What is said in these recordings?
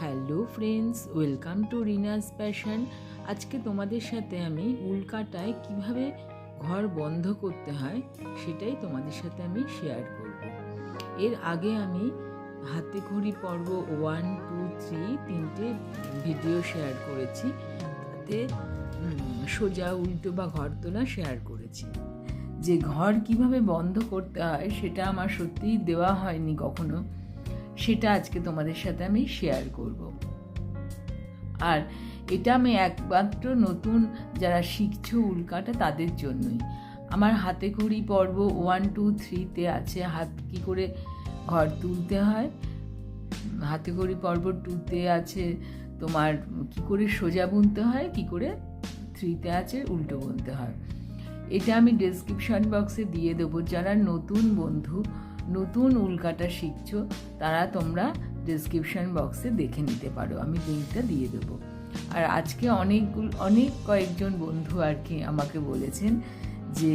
Hello friends, welcome to Rina's passion আজকে তোমাদের সাথে আমি উল্কাটায় কীভাবে ঘর বন্ধ করতে হয় সেটাই তোমাদের সাথে আমি শেয়ার করব। এর আগে আমি হাতে ঘড়ি পর্ব ওয়ান টু থ্রি তিনটে ভিডিও শেয়ার করেছি। তাতে সোজা উল্টো বা ঘর তোলা শেয়ার করেছি। যে ঘর কীভাবে বন্ধ করতে হয় সেটা আমার সত্যিই দেওয়া হয়নি কখনো। সেটা আজকে তোমাদের সাথে আমি শেয়ার করব। আর এটা আমি একমাত্র নতুন যারা শিখছো উল্কাটা তাদের জন্যই। আমার হাতে খড়ি পর্ব ওয়ান টু থ্রিতে আছে। হাত কি করে ঘর তুলতে হয়? হাতে খড়ি পর্ব টুতে আছে। তোমার কি করে সোজা বুনতে হয়? কি করে থ্রিতে আছে? উল্টো বুনতে হয়। এটা আমি ডেসক্রিপশন বক্সে দিয়ে দেবো। যারা নতুন বন্ধু নতুন উল্কাটা শিখছো, তারা তোমরা ডেসক্রিপশন বক্সে দেখে নিতে পারো। আমি লিঙ্কটা দিয়ে দেবো। আর আজকে অনেকগুলো, অনেক কয়েকজন বন্ধু আর কি আমাকে বলেছেন যে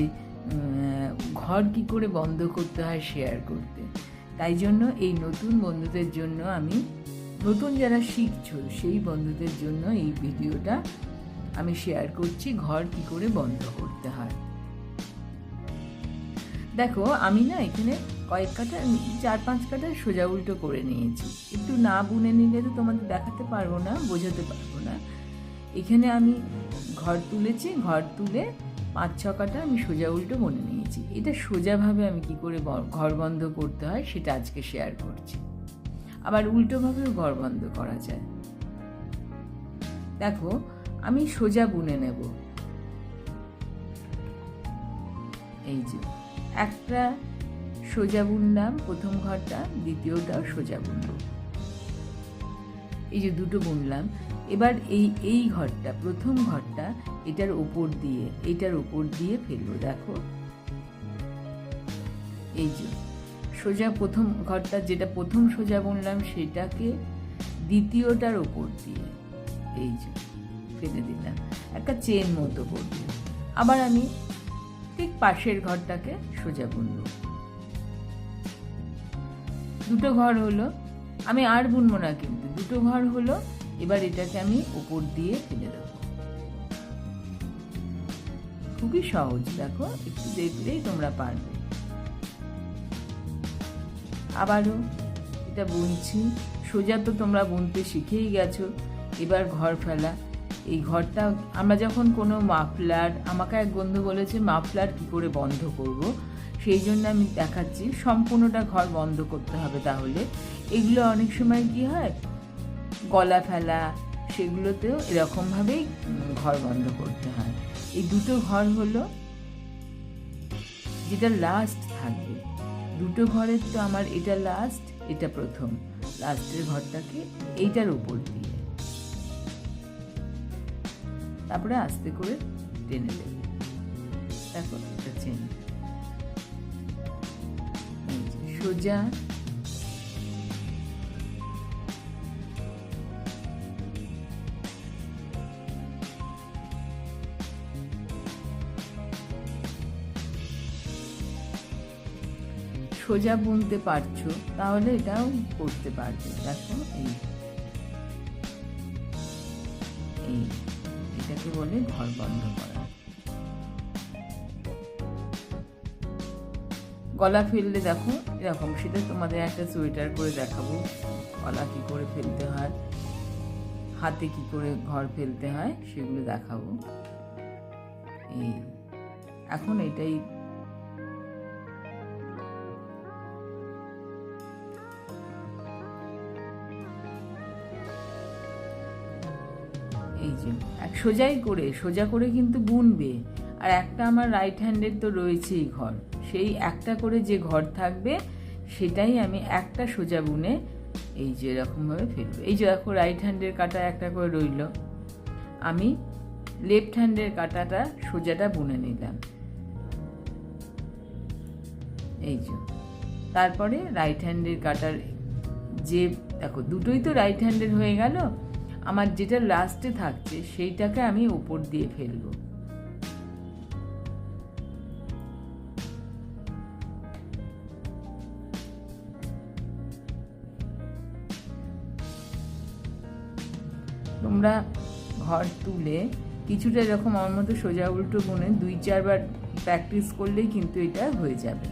ঘর কি করে বন্ধ করতে হয় শেয়ার করতে। তাই জন্য এই নতুন বন্ধুদের জন্য আমি, নতুন যারা শিখছো, সেই বন্ধুদের জন্য এই ভিডিওটা আমি শেয়ার করছি, ঘর কি করে বন্ধ করতে হয়। দেখো, আমি না এখানে কয়েক কাটা চার পাঁচ কাটা সোজা উল্টো করে নিয়েছি। একটু না বুনে নিলে তো তোমাদের দেখাতে পারব না, বোঝাতে পারব না। এখানে আমি ঘর তুলেছি, ঘর তুলে পাঁচ, ছ কাটা আমি সোজা উল্টো বনে নিয়েছি। এটা সোজাভাবে আমি কি করে ঘর বন্ধ করতে হয় সেটা আজকে শেয়ার করছি। আবার উল্টোভাবেও ঘর বন্ধ করা যায়। দেখো, আমি সোজা বুনে নেব। এই যে, একটা সোজা বুনলাম প্রথম ঘরটা দ্বিতীয়টাও সোজা বুনব এই যে দুটো বুনলাম, এবার এই এই ঘরটা, প্রথম ঘরটা, এটার ওপর দিয়ে, এটার ওপর দিয়ে ফেলব, দেখো। এই যে, সোজা প্রথম ঘরটা, যেটা প্রথম সোজা বুনলাম, সেটাকে দ্বিতীয়টার ওপর দিয়ে, এই যে, ফেলে দিলাম। একটা চেন মতো করবে আবার আমি ঠিক পাশের ঘরটাকে সোজা বুনবো। দুটো ঘর হলো, আমি আর বুনবো না কিন্তু। দুটো ঘর হলো, এবার এটাকে আমি উপর দিয়ে ফেলে দেবো। খুবই সহজ, দেখো, একটু দেখলেই তোমরা পারবে। আবারও এটা বুনছি। সোজা তো তোমরা বুনতে শিখেই গেছো। এবার ঘর ফেলা। এই ঘরটা আমরা যখন কোনো মাফলার, আমাকে এক বন্ধু বলেছে, মাফলার কি করে বন্ধ করব? সেই জন্য আমি দেখাচ্ছি। সম্পূর্ণটা ঘর বন্ধ করতে হবে তাহলে। এগুলো অনেক সময় কি হয়? গলা ফেলা, সেগুলোতেও এরকমভাবেই ঘর বন্ধ করতে হয়। এই দুটো ঘর হলো যেটা লাস্ট থাকবে। দুটো ঘরের তো আমার এটা লাস্ট এটা প্রথম। লাস্টের ঘরটাকে এইটার উপর দিয়ে। তারপরে আস্তে করে টেনে দেবে দেখো, এটা চেন সোজা সোজা বুনতে পারছ, তাহলে এটাও করতে পারবে। দেখো, এই। এই, এটাকে বলে ঘর বন্ধ করা। গলা ফেললে দেখো, এরকম সেটা তোমাদের একটা সোয়েটার করে দেখাবো গলা কি করে ফেলতে হয়, হাতে কি করে ঘর ফেলতে হয়, সেগুলো দেখাবো। এই, এখন এটাই এই যে, এক সোজাই করে, সোজা করে কিন্তু বুনবে। আর একটা আমার রাইট হ্যান্ডের তো রয়েছেই ঘর। সেই একটা করে যে ঘর থাকবে, সেটাই আমি একটা সোজা বুনে এই যে এরকমভাবে ফেলব। এই যে দেখো রাইট হ্যান্ডের কাটা একটা করে রইল। আমি লেফট হ্যান্ডের কাটাটা সোজাটা বুনে নিলাম। এই যে। তারপরে রাইট হ্যান্ডের কাটার যে, দেখো দুটোই তো রাইট হ্যান্ডের হয়ে গেল। আমার যেটা লাস্টে থাকছে, সেইটাকে আমি ওপর দিয়ে ফেলব। তোমরা ঘর তুলে কিছুটা এরকম আমার মতো সোজা উল্টো গুনে দুই চারবার প্র্যাকটিস করলেই কিন্তু এটা হয়ে যাবে।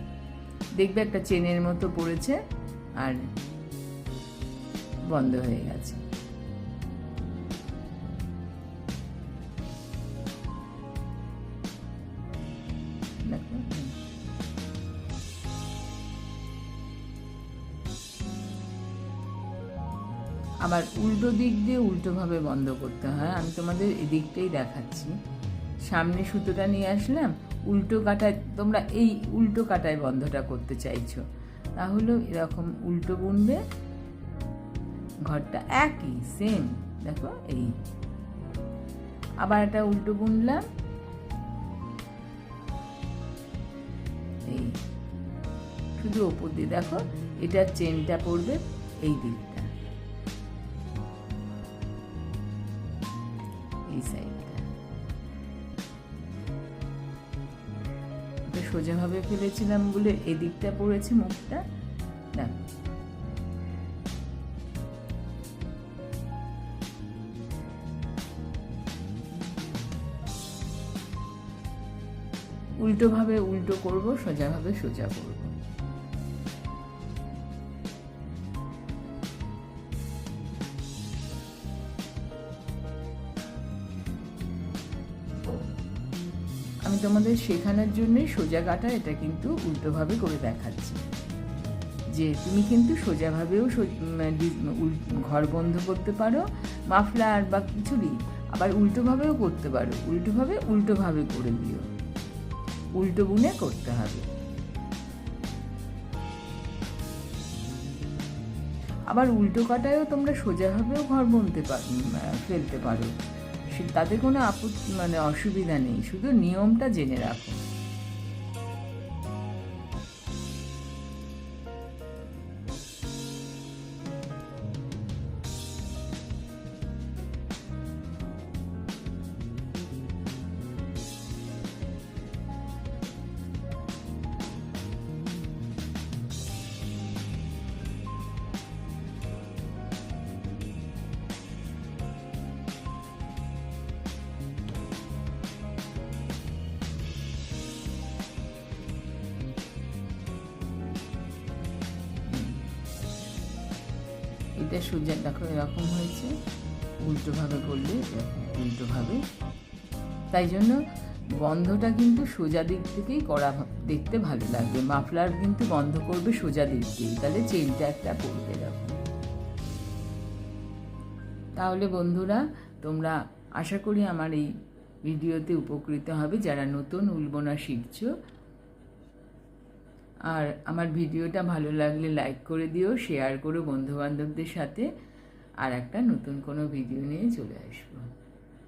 দেখবে একটা চেনের মতো পড়েছে আর বন্ধ হয়ে গেছে। আবার উল্টো দিক দিয়ে উল্টোভাবে বন্ধ করতে হয়। আমি তোমাদের এদিকটাই দেখাচ্ছি। সামনে সুতোটা নিয়ে আসলাম। উল্টো কাটায় তোমরা এই উল্টো কাটায় বন্ধটা করতে চাইছো। তাহলে এরকম উল্টো বুনবে। ঘরটা একই সেম দেখো, এই। আবার একটা উল্টো বুনলাম। এই। শুধু ওপর দিয়ে দেখো এটার চেনটা পড়বে এই দিকটা সাইডটা সোজাভাবে ফেলেছিলাম বলে এদিকটা পড়েছে মুখটা। দেখো। উল্টোভাবে উল্টো করব সোজাভাবে সোজা করব। আমি তোমাদের শেখানোর জন্যই সোজা কাটা এটা কিন্তু উল্টোভাবে করে দেখাচ্ছি। যে তুমি কিন্তু সোজাভাবেও ঘর বন্ধ করতে পারো, মাফলার বা কিছুরই আবার উল্টোভাবেও করতে পারো। উল্টোভাবে উল্টোভাবে করে দিও। উল্টো বুনে করতে হবে। আবার উল্টো কাটায়ও তোমরা সোজাভাবেও ঘর বুনতে ফেলতে পারো। তাতে কোনো আপত্তি মানে অসুবিধা নেই। শুধু নিয়মটা জেনে রাখো। এটা সোজা দেখো এরকম হয়েছে। উল্টোভাবে করলে উল্টোভাবে। তাই জন্য বন্ধটা কিন্তু সোজা দিক থেকেই করা দেখতে ভালো লাগবে। মাফলার কিন্তু বন্ধ করবে সোজা দিক দিয়েই। তাহলে চেনটা একটা এরকম তাহলে বন্ধুরা, তোমরা আশা করি আমার এই ভিডিওতে উপকৃত হবে। যারা নতুন, উলবোনা শিখছো আর আমার ভিডিওটা ভালো লাগলে লাইক করে দিও শেয়ার করো বন্ধুবান্ধবদের সাথে। আর একটা নতুন কোনো ভিডিও নিয়ে চলে আসব।